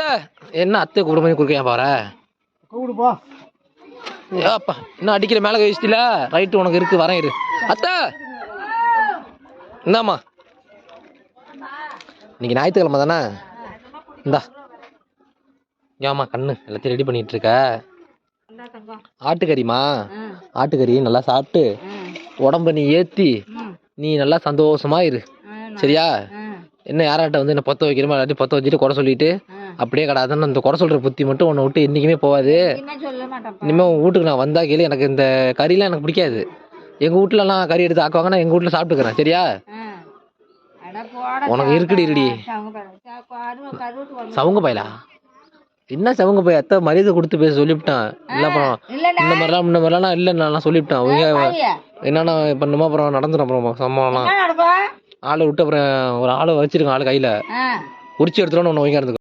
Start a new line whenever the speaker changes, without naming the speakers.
அத்தை என்ன அத்தை கூட பண்ணி கொடுக்க ஏன் பாரு.
கூடுப்பா.
ஏப்பா இன்னும் அடிக்கிற மேலே வச்சிட்டில? ரைட்டு உனக்கு இருக்கு வரேன் இரு. அத்தை! இந்தாம்மா. இன்னைக்கு ஞாயிற்றுக்கிழமை தானே? இந்தா. ஏம்மா கண்ணு. எல்லாத்தையும் ரெடி பண்ணிட்டு இருக்க ஆட்டுக்கறிமா ஆட்டுக்கறி நல்லா சாப்பிட்டு உடம்ப நீ ஏத்தி நீ நல்லா சந்தோஷமா இரு. சரியா? என்ன யாராட்ட வந்து என்ன பொத்த வைக்கிறோமோ எல்லாத்தையும் பொத்த வச்சுட்டு குறை சொல்லிட்டு அப்படியே கிடாதுன்னு அந்த குறை சொல்ற புத்தி மட்டும் உன்னை விட்டு என்னைக்குமே போகாது.
என்ன சொல்ல மாட்டேன்
இனிமே உன் வீட்டுக்கு நான் வந்தா கேளு எனக்கு இந்த கறிலாம் எனக்கு பிடிக்காது. எங்க வீட்டுலலாம் கறி எடுத்து ஆக்குவாங்க நான் எங்க வீட்டுல சாப்பிட்டுக்கிறேன் சரியா? உனக்கு இருக்குடி இருடி.
சவுங்க
பயலா? என்ன சவுங்க போய்? அத்தை மரியாதை கொடுத்து பேச சொல்லிவிட்டான். இல்ல அப்புறம்? இந்த மாதிரிலாம் இந்த மாதிரிலாம் இல்ல நான் சொல்லிவிட்டேன். அவங்க என்னென்ன பண்ணுமோ அப்புறம் நடந்துடும் அப்புறம்
நடக்கும்?
ஆளை விட்டு அப்புறம் ஒரு ஆளை வச்சிருக்கேன் ஆளு கையில. உரிச்சு எடுத்துட்டு ஒன்று வைங்க